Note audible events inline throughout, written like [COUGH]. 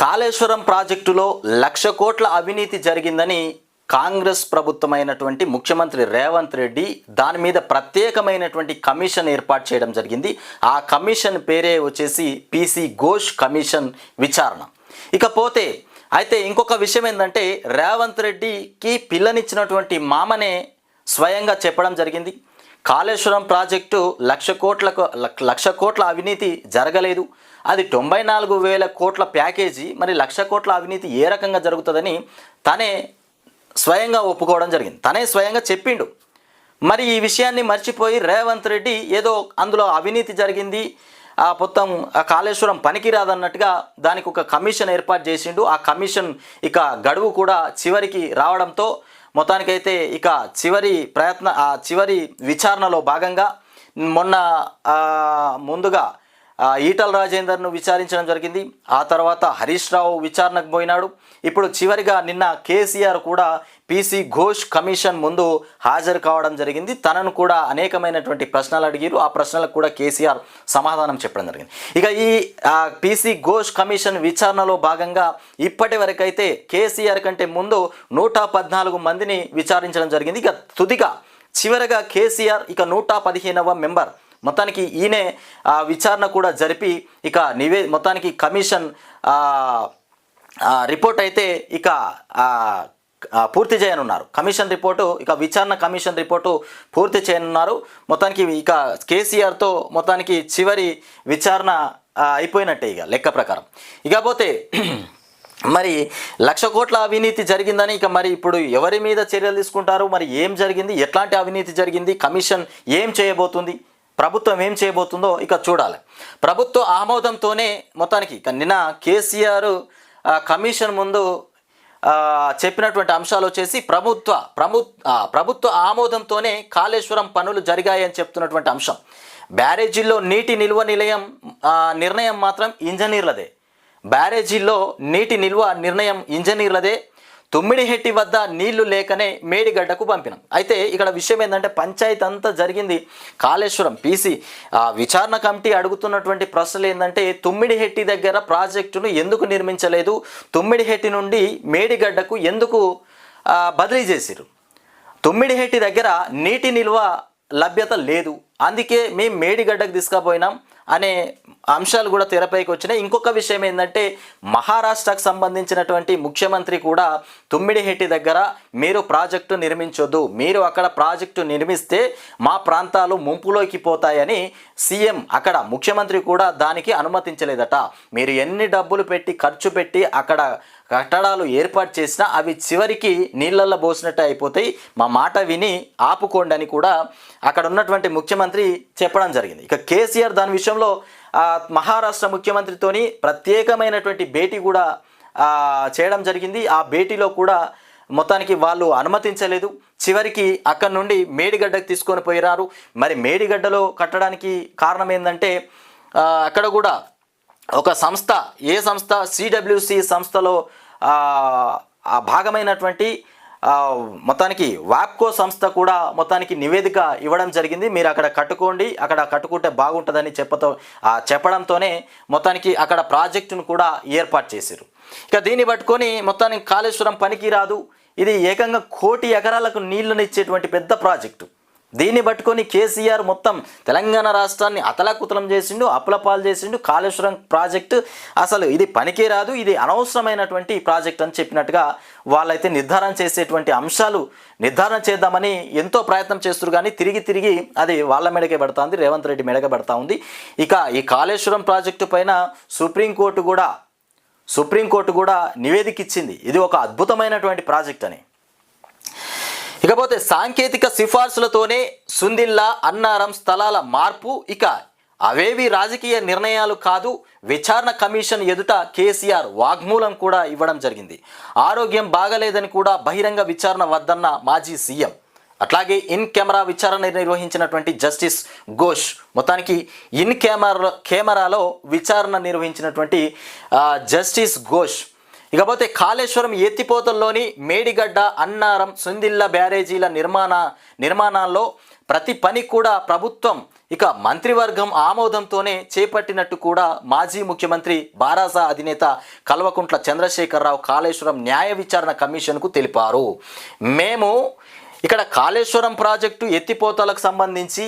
కాళేశ్వరం ప్రాజెక్టులో లక్ష కోట్ల అవినీతి జరిగిందని కాంగ్రెస్ ప్రభుత్వమైనటువంటి ముఖ్యమంత్రి రేవంత్ రెడ్డి దాని మీద ప్రత్యేకమైనటువంటి కమిషన్ ఏర్పాటు చేయడం జరిగింది. ఆ కమిషన్ పేరే వచ్చేసి పీసీ ఘోష్ కమిషన్ విచారణ. ఇకపోతే అయితే ఇంకొక విషయం ఏంటంటే రేవంత్ రెడ్డికి పిల్లనిచ్చినటువంటి మామనే స్వయంగా చెప్పడం జరిగింది. కాళేశ్వరం ప్రాజెక్టు లక్ష కోట్లకు లక్- లక్ష కోట్ల అవినీతి జరగలేదు. అది తొంభై నాలుగు వేల కోట్ల ప్యాకేజీ మరి లక్ష కోట్ల అవినీతి ఏ రకంగా జరుగుతుందని తనే స్వయంగా ఒప్పుకోవడం జరిగింది. తనే స్వయంగా చెప్పిండు. మరి ఈ విషయాన్ని మర్చిపోయి రేవంత్ రెడ్డి ఏదో అందులో అవినీతి జరిగింది ఆ మొత్తం ఆ కాళేశ్వరం పనికిరాదన్నట్టుగా దానికి ఒక కమిషన్ ఏర్పాటు చేసిండు. ఆ కమిషన్ ఇక గడువు కూడా చివరికి రావడంతో మొత్తానికైతే ఇక చివరి ప్రయత్న ఆ చివరి విచారణలో భాగంగా మొన్న ముందుగా ఈటల రాజేందర్ను విచారించడం జరిగింది. ఆ తర్వాత హరీష్ రావు విచారణకు పోయినాడు. ఇప్పుడు చివరిగా నిన్న కేసీఆర్ కూడా పీసీ ఘోష్ కమిషన్ ముందు హాజరు కావడం జరిగింది. తనను కూడా అనేకమైనటువంటి ప్రశ్నలు అడిగారు ఆ ప్రశ్నలకు కూడా కేసీఆర్ సమాధానం చెప్పడం జరిగింది. ఇక ఈ పీసీ ఘోష్ కమిషన్ విచారణలో భాగంగా ఇప్పటి వరకైతే కేసీఆర్ కంటే ముందు నూట పద్నాలుగు మందిని విచారించడం జరిగింది. ఇక తుదిగా చివరగా కేసీఆర్ ఇక నూట పదిహేనవ మెంబర్ మొత్తానికి ఈయనే ఆ, విచారణ కూడా జరిపి ఇక నివే మొత్తానికి కమిషన్ రిపోర్ట్ అయితే ఇక పూర్తి చేయనున్నారు. కమిషన్ రిపోర్టు ఇక విచారణ కమిషన్ రిపోర్టు పూర్తి చేయనున్నారు. మొత్తానికి ఇక కేసీఆర్తో మొత్తానికి చివరి విచారణ అయిపోయినట్టే ఇక లెక్క ప్రకారం. ఇకపోతే [CLEARS THROAT] మరి లక్ష కోట్ల అవినీతి జరిగిందని ఇక మరి ఇప్పుడు ఎవరి మీద చర్యలు తీసుకుంటారు? మరి ఏం జరిగింది? ఎట్లాంటి అవినీతి జరిగింది? కమిషన్ ఏం చేయబోతుంది? ప్రభుత్వం ఏం చేయబోతుందో ఇక చూడాలి. ప్రభుత్వ ఆమోదంతోనే మొత్తానికి ఇక నిన్న కేసీఆర్ కమిషన్ ముందు చెప్పినటువంటి అంశాలు వచ్చేసి ప్రభుత్వ ప్రభు ప్రభుత్వ ఆమోదంతోనే కాళేశ్వరం పనులు జరిగాయని చెప్తున్నటువంటి అంశం. బ్యారేజీల్లో నీటి నిల్వ నిలయం నిర్ణయం మాత్రం ఇంజనీర్లదే. బ్యారేజీల్లో నీటి నిల్వ నిర్ణయం ఇంజనీర్లదే. తుమ్మిడిహెట్టి వద్ద నీళ్ళు లేకనే మేడిగడ్డకు పంపినాం. అయితే ఇక్కడ విషయం ఏంటంటే పంచాయతీ అంతా జరిగింది. కాళేశ్వరం పీసీ ఆ, విచారణ కమిటీ అడుగుతున్నటువంటి ప్రశ్నలు ఏంటంటే తుమ్మిడిహెట్టి దగ్గర ప్రాజెక్టును ఎందుకు నిర్మించలేదు? తుమ్మిడిహెట్టి నుండి మేడిగడ్డకు ఎందుకు బదిలీ చేసిరు తుమ్మిడిహెట్టి దగ్గర నీటి నిల్వ లభ్యత లేదు. అందుకే మేము మేడిగడ్డకు తీసుకుపోయినాం. అనే అంశాలు కూడా తెరపైకి వచ్చినాయి. ఇంకొక విషయం ఏంటంటే మహారాష్ట్రకు సంబంధించినటువంటి ముఖ్యమంత్రి కూడా తుమ్మిడిహెట్టి దగ్గర మీరు ప్రాజెక్టు నిర్మించొద్దు మీరు అక్కడ ప్రాజెక్టు నిర్మిస్తే మా ప్రాంతాలు ముంపులోకి పోతాయని సీఎం అక్కడ ముఖ్యమంత్రి కూడా దానికి అనుమతించలేదట. మీరు ఎన్ని డబ్బులు పెట్టి ఖర్చు పెట్టి అక్కడ కట్టడాలు ఏర్పాటు చేసినా అవి చివరికి నీళ్ళల్లో పోసినట్టు అయిపోతాయి. మా మాట విని ఆపుకోండి అని కూడా అక్కడ ఉన్నటువంటి ముఖ్యమంత్రి చెప్పడం జరిగింది. ఇక కేసీఆర్ దాని విషయంలో మహారాష్ట్ర ముఖ్యమంత్రితోని ప్రత్యేకమైనటువంటి భేటీ కూడా చేయడం జరిగింది. ఆ భేటీలో కూడా మొత్తానికి వాళ్ళు అనుమతించలేదు. చివరికి అక్కడ నుండి మేడిగడ్డకు తీసుకొని పోయినారు మరి మేడిగడ్డలో కట్టడానికి కారణం ఏంటంటే అక్కడ కూడా ఒక సంస్థ ఏ సంస్థ? సిడబ్ల్యూసి సంస్థలో భాగమైనటువంటి మొత్తానికి వాప్కో సంస్థ కూడా మొత్తానికి నివేదిక ఇవ్వడం జరిగింది. మీరు అక్కడ కట్టుకోండి. అక్కడ కట్టుకుంటే బాగుంటుందని చెప్పతో చెప్పడంతోనే మొత్తానికి అక్కడ ప్రాజెక్టును కూడా ఏర్పాటు చేశారు. ఇక దీన్ని పట్టుకొని మొత్తానికి కాళేశ్వరం పనికి రాదు ఇది ఏకంగా కోటి ఎకరాలకు నీళ్ళనిచ్చేటువంటి పెద్ద ప్రాజెక్టు. దీన్ని పట్టుకొని కేసీఆర్ మొత్తం తెలంగాణ రాష్ట్రాన్ని అతలకుతలం చేసిండు అప్పులపాలు చేసిండు కాళేశ్వరం ప్రాజెక్టు. అసలు ఇది పనికే రాదు ఇది అనవసరమైనటువంటి ప్రాజెక్ట్ అని చెప్పినట్టుగా వాళ్ళైతే నిర్ధారణ చేసేటువంటి అంశాలు నిర్ధారణ చేద్దామని ఎంతో ప్రయత్నం చేస్తారు కానీ తిరిగి తిరిగి అది వాళ్ళ మెడకే పడుతుంది రేవంత్ రెడ్డి మెడకే పడతా ఉంది. ఇక ఈ కాళేశ్వరం ప్రాజెక్టు పైన సుప్రీంకోర్టు కూడా సుప్రీంకోర్టు కూడా నివేదిక ఇచ్చింది. ఇది ఒక అద్భుతమైనటువంటి ప్రాజెక్ట్ అని. ఇకపోతే సాంకేతిక సిఫార్సులతోనే సుందిల్లా అన్నారం స్థలాల మార్పు ఇక అవేవి రాజకీయ నిర్ణయాలు కాదు. విచారణ కమిషన్ ఎదుట కేసీఆర్ వాగ్మూలం కూడా ఇవ్వడం జరిగింది. ఆరోగ్యం బాగలేదని కూడా బహిరంగ విచారణ వద్దన్న మాజీ సీఎం. అట్లాగే ఇన్ కెమెరా విచారణ నిర్వహించినటువంటి జస్టిస్ ఘోష్ మొత్తానికి ఇన్ కెమెరా కెమెరాలో విచారణ నిర్వహించినటువంటి జస్టిస్ ఘోష్ ఇకపోతే కాళేశ్వరం ఎత్తిపోతల్లోని మేడిగడ్డ అన్నారం సుందిల్ల బ్యారేజీల నిర్మాణ నిర్మాణాల్లో ప్రతి పని కూడా ప్రభుత్వం ఇక మంత్రివర్గం ఆమోదంతోనే చేపట్టినట్టు కూడా మాజీ ముఖ్యమంత్రి బారాసా అధినేత కల్వకుంట్ల చంద్రశేఖరరావు కాళేశ్వరం న్యాయ విచారణ కమిషన్కు తెలిపారు. మేము ఇక్కడ కాళేశ్వరం ప్రాజెక్టు ఎత్తిపోతలకు సంబంధించి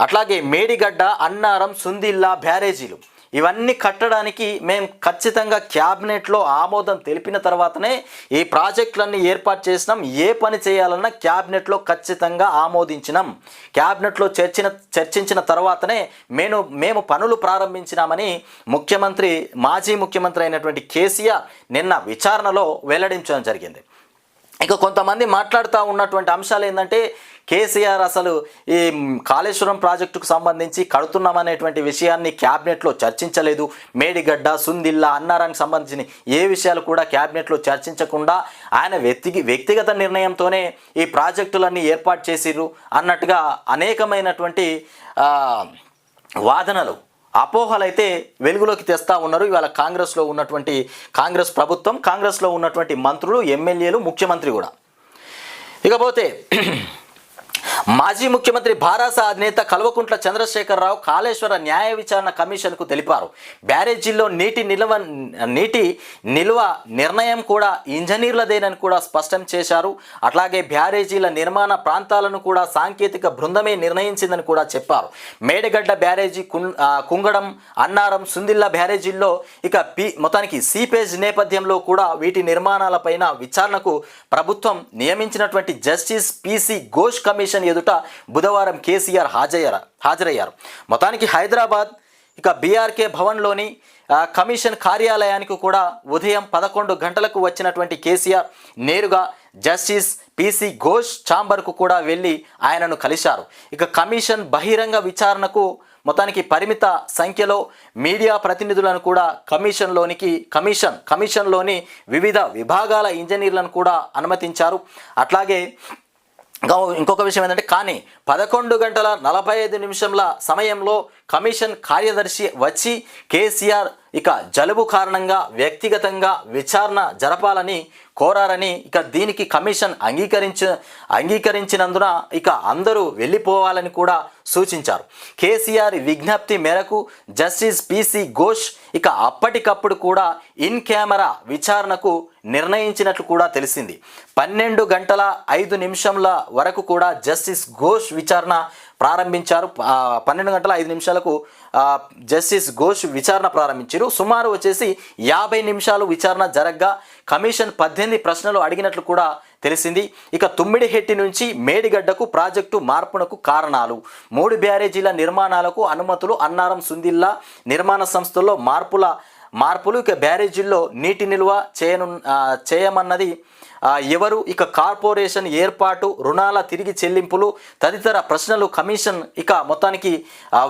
అట్లాగే మేడిగడ్డ అన్నారం సుందిల్లా బ్యారేజీలు ఇవన్నీ కట్టడానికి మేము ఖచ్చితంగా క్యాబినెట్లో ఆమోదం తెలిపిన తర్వాతనే ఈ ప్రాజెక్టులన్నీ ఏర్పాటు చేసినాం. ఏ పని చేయాలన్నా క్యాబినెట్లో ఖచ్చితంగా ఆమోదించినాం. క్యాబినెట్లో చర్చిన చర్చించిన తర్వాతనే మేము మేము పనులు ప్రారంభించినామని ముఖ్యమంత్రి మాజీ ముఖ్యమంత్రి అయినటువంటి కేసీఆర్ నిన్న విచారణలో వెల్లడించడం జరిగింది. ఇక కొంతమంది మాట్లాడుతూ ఉన్నటువంటి అంశాలు ఏంటంటే కేసీఆర్ అసలు ఈ కాళేశ్వరం ప్రాజెక్టుకు సంబంధించి కడుతున్నామనేటువంటి విషయాన్ని క్యాబినెట్లో చర్చించలేదు. మేడిగడ్డ సుందిల్లా అన్నారానికి సంబంధించిన ఏ విషయాలు కూడా క్యాబినెట్లో చర్చించకుండా ఆయన వ్యక్తి వ్యక్తిగత నిర్ణయంతోనే ఈ ప్రాజెక్టులన్నీ ఏర్పాటు చేసిర్రు అన్నట్టుగా అనేకమైనటువంటి వాదనలు అపోహలైతే వెలుగులోకి తెస్తా ఉన్నారు. ఇవాళ కాంగ్రెస్లో ఉన్నటువంటి కాంగ్రెస్ ప్రభుత్వం కాంగ్రెస్లో ఉన్నటువంటి మంత్రులు ఎమ్మెల్యేలు ముఖ్యమంత్రి కూడా. ఇకపోతే మాజీ ముఖ్యమంత్రి భారాస అధినేత కల్వకుంట్ల చంద్రశేఖరరావు కాళేశ్వర న్యాయ విచారణ కమిషన్కు తెలిపారు. బ్యారేజీల్లో నీటి నిల్వ నీటి నిల్వ నిర్ణయం కూడా ఇంజనీర్లదేనని కూడా స్పష్టం చేశారు. అట్లాగే బ్యారేజీల నిర్మాణ ప్రాంతాలను కూడా సాంకేతిక బృందమే నిర్ణయించిందని కూడా చెప్పారు. మేడగడ్డ బ్యారేజీ కుం- కుంగడం అన్నారం సుందిల్లా బ్యారేజీల్లో ఇక పి మొత్తానికి సీపేజ్ నేపథ్యంలో కూడా వీటి నిర్మాణాలపైన విచారణకు ప్రభుత్వం నియమించినటువంటి జస్టిస్ పిసి ఘోష్ కమిషన్ ఎదుట బుధవారం కేసీఆర్ హాజరయ్యారు. హాజరయ్యారు. మొత్తానికి హైదరాబాద్ ఇక బీఆర్కే భవన్లోని కమిషన్ కార్యాలయానికి కూడా ఉదయం పదకొండు గంటలకు వచ్చినటువంటి కేసీఆర్ నేరుగా జస్టిస్ పిసి ఘోష్ ఛాంబర్కు కూడా వెళ్ళి ఆయనను కలిశారు. ఇక కమిషన్ బహిరంగ విచారణకు మొత్తానికి పరిమిత సంఖ్యలో మీడియా ప్రతినిధులను కూడా కమిషన్లోనికి కమిషన్ కమిషన్లోని వివిధ విభాగాల ఇంజనీర్లను కూడా అనుమతించారు. అట్లాగే ఇంకా ఇంకొక విషయం ఏంటంటే కానీ పదకొండు గంటల నలభై ఐదు నిమిషంల సమయంలో కమిషన్ కార్యదర్శి వచ్చి కేసీఆర్ ఇక జలుబు కారణంగా వ్యక్తిగతంగా విచారణ జరపాలని కోరారని ఇక దీనికి కమిషన్ అంగీకరించ అంగీకరించినందున ఇక అందరూ వెళ్ళిపోవాలని కూడా సూచించారు. కేసీఆర్ విజ్ఞప్తి మేరకు జస్టిస్ పిసి ఘోష్ ఇక అప్పటికప్పుడు కూడా ఇన్ కెమెరా విచారణకు నిర్ణయించినట్లు కూడా తెలిసింది. పన్నెండు గంటల ఐదు నిమిషంల వరకు కూడా జస్టిస్ ఘోష్ విచారణ ప్రారంభించారు. పన్నెండు గంటల ఐదు నిమిషాలకు జస్టిస్ ఘోష్ విచారణ ప్రారంభించారు. సుమారు వచ్చేసి యాభై నిమిషాలు విచారణ జరగ్గా కమిషన్ పద్దెనిమిది ప్రశ్నలు అడిగినట్లు కూడా తెలిసింది. ఇక తుమ్మిడిహెట్టి నుంచి మేడిగడ్డకు ప్రాజెక్టు మార్పునకు కారణాలు. మూడు బ్యారేజీల నిర్మాణాలకు అనుమతులు అన్నారం సుందిల్లా నిర్మాణ సంస్థల్లో మార్పుల మార్పులు ఇక బ్యారేజీల్లో నీటి నిల్వ చేయను చేయమన్నది ఎవరు? ఇక కార్పొరేషన్ ఏర్పాటు రుణాల తిరిగి చెల్లింపులు తదితర ప్రశ్నలు కమిషన్ ఇక మొత్తానికి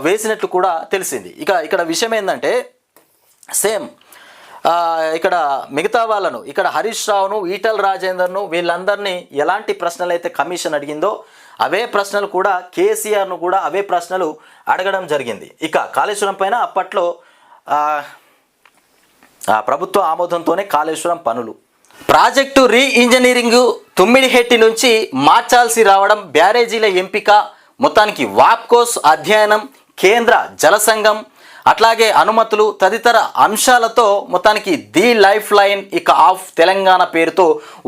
వేసినట్లు కూడా తెలిసింది. ఇక ఇక్కడ విషయం ఏంటంటే సేమ్ ఇక్కడ మిగతా వాళ్ళను ఇక్కడ హరీష్ రావును ఈటల్ రాజేందర్ను వీళ్ళందరినీ ఎలాంటి ప్రశ్నలు అయితే కమిషన్ అడిగిందో అవే ప్రశ్నలు కూడా కేసీఆర్ను కూడా అవే ప్రశ్నలు అడగడం జరిగింది. ఇక కాళేశ్వరం పైన అప్పట్లో ప్రభుత్వ ఆమోదంతోనే కాళేశ్వరం పనులు. ప్రాజెక్టు రీ ఇంజనీరింగ్ తుమ్మిడిహెట్టి నుంచి మార్చాల్సి రావడం బ్యారేజీల ఎంపిక మొత్తానికి వాప్కోస్ అధ్యయనం కేంద్ర జల సంఘం అట్లాగే అనుమతులు తదితర అంశాలతో మొత్తానికి ది లైఫ్ లైన్ ఇక ఆఫ్ తెలంగాణ పేరుతో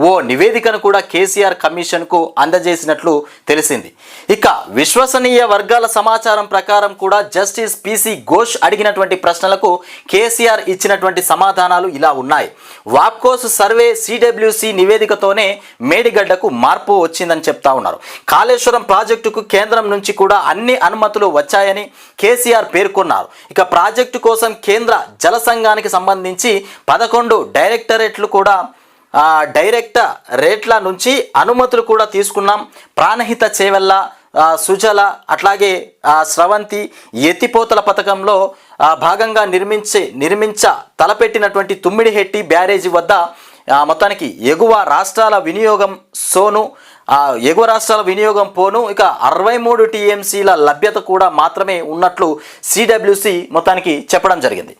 ఓ నివేదికను కూడా కేసీఆర్ కమిషన్కు అందజేసినట్లు తెలిసింది. ఇక విశ్వసనీయ వర్గాల సమాచారం ప్రకారం కూడా జస్టిస్ పిసి ఘోష్ అడిగినటువంటి ప్రశ్నలకు కేసీఆర్ ఇచ్చినటువంటి సమాధానాలు ఇలా ఉన్నాయి. వాప్కోస్ సర్వే సిడబ్ల్యూసి నివేదికతోనే మేడిగడ్డకు మార్పు వచ్చిందని చెప్తా ఉన్నారు. కాళేశ్వరం ప్రాజెక్టుకు కేంద్రం నుంచి కూడా అన్ని అనుమతులు వచ్చాయని కేసీఆర్ పేర్కొన్నారు. ఇక ప్రాజెక్టు కోసం కేంద్ర జల సంఘానికి సంబంధించి పదకొండు డైరెక్టరేట్లు కూడా డైరెక్టర్ రేట్ల నుంచి అనుమతులు కూడా తీసుకున్నాం. ప్రాణహిత చేవెళ్ళ సుజల అట్లాగే స్రవంతి ఎత్తిపోతల పథకంలో భాగంగా నిర్మించే నిర్మించ తలపెట్టినటువంటి తుమ్మిడిహెట్టి బ్యారేజీ వద్ద మొత్తానికి ఎగువ రాష్ట్రాల వినియోగం సోను ఎగువ రాష్ట్రాల వినియోగం పోను ఇక అరవై మూడు టీఎంసీల లభ్యత కూడా మాత్రమే ఉన్నట్లు సిడబ్ల్యూసి మొత్తానికి చెప్పడం జరిగింది.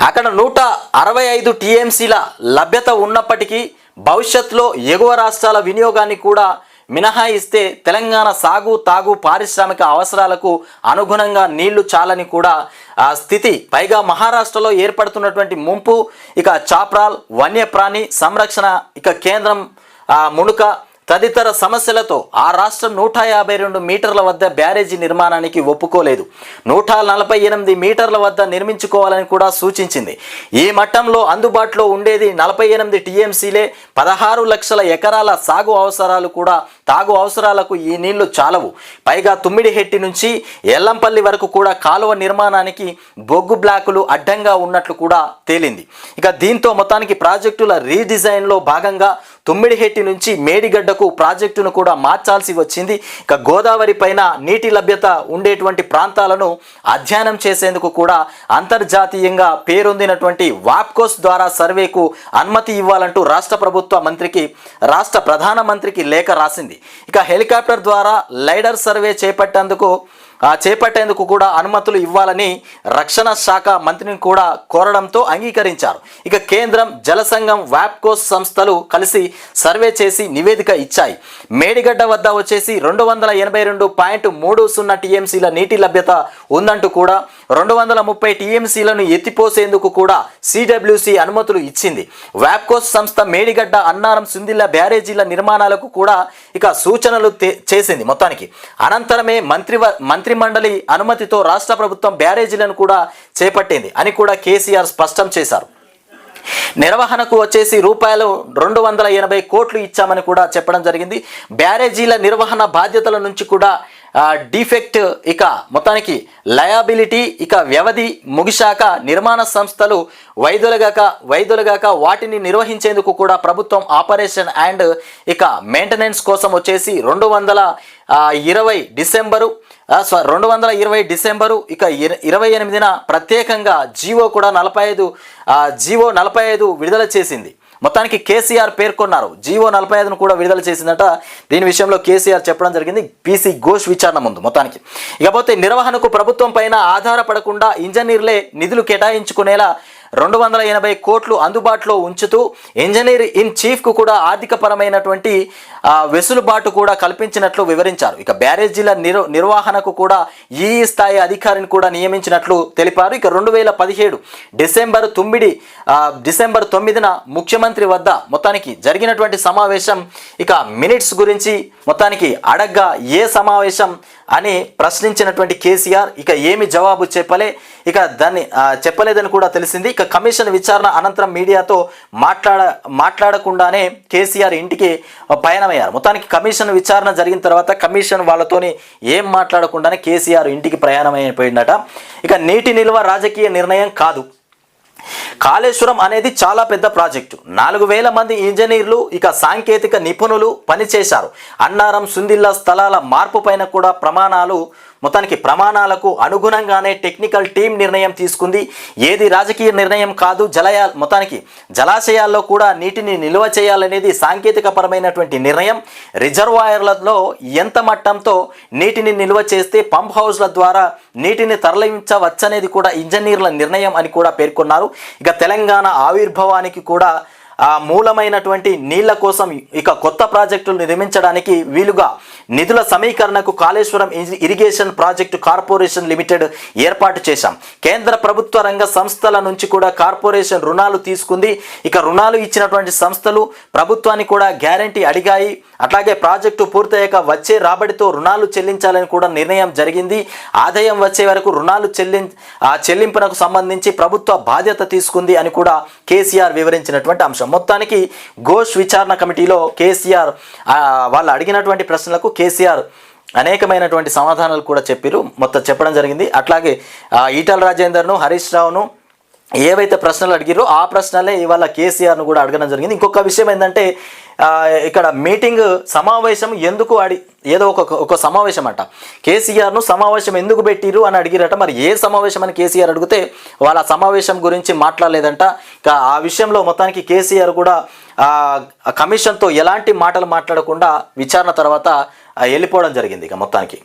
అక్కడ నూట అరవై ఐదు టీఎంసీల లభ్యత ఉన్నప్పటికీ భవిష్యత్తులో ఎగువ రాష్ట్రాల వినియోగాన్ని కూడా మినహాయిస్తే తెలంగాణ సాగు తాగు పారిశ్రామిక అవసరాలకు అనుగుణంగా నీళ్ళు చాలని కూడా ఆ స్థితి. పైగా మహారాష్ట్రలో ఏర్పడుతున్నటువంటి ముంపు ఇక చాప్రాల్ వన్యప్రాణి సంరక్షణ ఇక కేంద్రం ఆ, మునుక తదితర సమస్యలతో ఆ రాష్ట్రం నూట యాభై రెండు మీటర్ల వద్ద బ్యారేజీ నిర్మాణానికి ఒప్పుకోలేదు. నూట నలభై ఎనిమిది మీటర్ల వద్ద నిర్మించుకోవాలని కూడా సూచించింది. ఈ మట్టంలో అందుబాటులో ఉండేది నలభై ఎనిమిది టీఎంసీలే పదహారు లక్షల ఎకరాల సాగు అవసరాలు కూడా తాగు అవసరాలకు ఈ నీళ్ళు చాలవు. పైగా తుమ్మిడిహెట్టి నుంచి ఎల్లంపల్లి వరకు కూడా కాలువ నిర్మాణానికి బొగ్గు బ్లాకులు అడ్డంగా ఉన్నట్లు కూడా తేలింది. ఇక దీంతో మొత్తానికి ప్రాజెక్టుల రీడిజైన్లో భాగంగా తుమ్మిడిహెట్టి నుంచి మేడిగడ్డకు ప్రాజెక్టును కూడా మార్చాల్సి వచ్చింది. ఇక గోదావరి పైన నీటి లభ్యత ఉండేటువంటి ప్రాంతాలను అధ్యయనం చేసేందుకు కూడా అంతర్జాతీయంగా పేరొందినటువంటి వాప్కోస్ ద్వారా సర్వేకు అనుమతి ఇవ్వాలంటూ రాష్ట్ర ప్రభుత్వ మంత్రికి రాష్ట్ర ప్రధానమంత్రికి లేఖ రాసింది. ఇక హెలికాప్టర్ ద్వారా లైడర్ సర్వే చేపట్టేందుకు చేపట్టేందుకు కూడా అనుమతులు ఇవ్వాలని రక్షణ శాఖ మంత్రిని కూడా కోరడంతో అంగీకరించారు. ఇక కేంద్రం జల సంఘం సంస్థలు కలిసి సర్వే చేసి నివేదిక ఇచ్చాయి. మేడిగడ్డ వద్ద వచ్చేసి రెండు వందల ఎనభై రెండు పాయింట్ మూడు సున్నా టీఎంసీల నీటి లభ్యత ఉందంటూ కూడా రెండు వందల ముప్పై టీఎంసీలను ఎత్తిపోసేందుకు కూడా సిడబ్ల్యూసి అనుమతులు ఇచ్చింది. వ్యాప్కోస్ సంస్థ మేడిగడ్డ అన్నారం సుందిల్ల బ్యారేజీల నిర్మాణాలకు కూడా ఇక సూచనలు చేసింది మొత్తానికి. అనంతరమే మంత్రి మంత్రిమండలి అనుమతితో రాష్ట్ర ప్రభుత్వం బ్యారేజీలను కూడా చేపట్టింది అని కూడా కేసీఆర్ స్పష్టం చేశారు. నిర్వహణకు వచ్చేసి రూపాయలు రెండు వందల ఎనభై కోట్లు ఇచ్చామని కూడా చెప్పడం జరిగింది. బ్యారేజీల నిర్వహణ బాధ్యతల నుంచి కూడా డిఫెక్ట్ ఇక మొత్తానికి లయబిలిటీ ఇక వ్యవధి ముగిశాక నిర్మాణ సంస్థలు వైదొలగాక వైదొలగాక వాటిని నిర్వహించేందుకు కూడా ప్రభుత్వం ఆపరేషన్ అండ్ ఇక మెయింటెనెన్స్ కోసం వచ్చేసి రెండు వందల ఇరవై డిసెంబరు రెండు వందల ఇరవై డిసెంబరు ఇక ఇరవై ఎనిమిదిన ప్రత్యేకంగా జీవో కూడా నలభై ఐదు జీవో నలభై ఐదు విడుదల చేసింది. మొత్తానికి కేసీఆర్ పేర్కొన్నారు. జీవో నలభై ఐదును కూడా విడుదల చేసిందట. దీని విషయంలో కేసీఆర్ చెప్పడం జరిగింది. పీసీ ఘోష్ విచారణ ముందు మొత్తానికి. ఇకపోతే నిర్వహణకు ప్రభుత్వం పైన ఆధారపడకుండా ఇంజనీర్లే నిధులు కేటాయించుకునేలా రెండు వందల ఎనభై కోట్లు అందుబాటులో ఉంచుతూ ఇంజనీర్ ఇన్ చీఫ్కు కూడా ఆర్థికపరమైనటువంటి వెసులుబాటు కూడా కల్పించినట్లు వివరించారు. ఇక బ్యారేజీల నిర్ నిర్వహణకు కూడా ఈ స్థాయి అధికారిని కూడా నియమించినట్లు తెలిపారు. ఇక రెండు వేల పదిహేడు డిసెంబర్ తొమ్మిది డిసెంబర్ తొమ్మిదిన ముఖ్యమంత్రి వద్ద మొత్తానికి జరిగినటువంటి సమావేశం ఇక మినిట్స్ గురించి మొత్తానికి అడగ్గా ఏ సమావేశం అని ప్రశ్నించినటువంటి కేసీఆర్ ఇక ఏమి జవాబు చెప్పలే ఇక దాన్ని చెప్పలేదని కూడా తెలిసింది. ఇక కమిషన్ విచారణ అనంతరం మీడియాతో మాట్లాడ మాట్లాడకుండానే కేసీఆర్ ఇంటికి పయనమయ్యారు. మొత్తానికి కమిషన్ విచారణ జరిగిన తర్వాత కమిషన్ వాళ్ళతోని ఏం మాట్లాడకుండానే కేసీఆర్ ఇంటికి ప్రయాణమైపోయిందట. ఇక నీటి నిల్వ రాజకీయ నిర్ణయం కాదు. కాళేశ్వరం అనేది చాలా పెద్ద ప్రాజెక్టు. నాలుగు వేల మంది ఇంజనీర్లు ఇక సాంకేతిక నిపుణులు పనిచేశారు. అన్నారం సుందిల్ల స్థలాల మార్పు పైన కూడా ప్రమాణాలు మొత్తానికి ప్రమాణాలకు అనుగుణంగానే టెక్నికల్ టీం నిర్ణయం తీసుకుంది. ఏది రాజకీయ నిర్ణయం కాదు జలయా మొత్తానికి జలాశయాల్లో కూడా నీటిని నిల్వ చేయాలనేది సాంకేతిక పరమైనటువంటి నిర్ణయం. రిజర్వాయర్లలో ఎంత మట్టంతో నీటిని నిల్వ చేస్తే పంప్ హౌస్ల ద్వారా నీటిని తరలించవచ్చనేది కూడా ఇంజనీర్ల నిర్ణయం అని కూడా పేర్కొన్నారు. ఇక తెలంగాణ ఆవిర్భావానికి కూడా ఆ మూలమైనటువంటి నీళ్ళ కోసం ఇక కొత్త ప్రాజెక్టులు నిర్మించడానికి వీలుగా నిధుల సమీకరణకు Kaleshwaram irrigation project corporation limited ఏర్పాటు చేశాం. కేంద్ర ప్రభుత్వ రంగ సంస్థల నుంచి కూడా కార్పొరేషన్ రుణాలు తీసుకుంది. ఇక రుణాలు ఇచ్చినటువంటి సంస్థలు ప్రభుత్వాన్ని కూడా గ్యారంటీ అడిగాయి. అట్లాగే ప్రాజెక్టు పూర్తయ్యాక వచ్చే రాబడితో రుణాలు చెల్లించాలని కూడా నిర్ణయం జరిగింది. ఆదాయం వచ్చే వరకు రుణాలు చెల్లి చెల్లింపునకు సంబంధించి ప్రభుత్వ బాధ్యత తీసుకుంది అని కూడా కేసీఆర్ వివరించినటువంటి అంశం. మొత్తానికి ఘోష్ విచారణ కమిటీలో కేసీఆర్ వాళ్ళు అడిగినటువంటి ప్రశ్నలకు కేసీఆర్ అనేకమైనటువంటి సమాధానాలు కూడా చెప్పారు. మొత్తం చెప్పడం జరిగింది. అట్లాగే ఈటల రాజేందర్ను హరీష్ రావును ఏవైతే ప్రశ్నలు అడిగిరో ఆ ప్రశ్నలే ఇవాళ కేసీఆర్ను కూడా అడగడం జరిగింది. ఇంకొక విషయం ఏంటంటే ఇక్కడ మీటింగ్ సమావేశం ఎందుకు అడి ఏదో ఒక ఒక సమావేశం అంట కేసీఆర్ను సమావేశం ఎందుకు పెట్టిరు అని అడిగిరట. మరి ఏ సమావేశం అని కేసీఆర్ అడిగితే వాళ్ళ సమావేశం గురించి మాట్లాడలేదంట. ఆ విషయంలో మొత్తానికి కేసీఆర్ కూడా కమిషన్తో ఎలాంటి మాటలు మాట్లాడకుండా విచారణ తర్వాత వెళ్ళిపోవడం జరిగింది ఇక మొత్తానికి.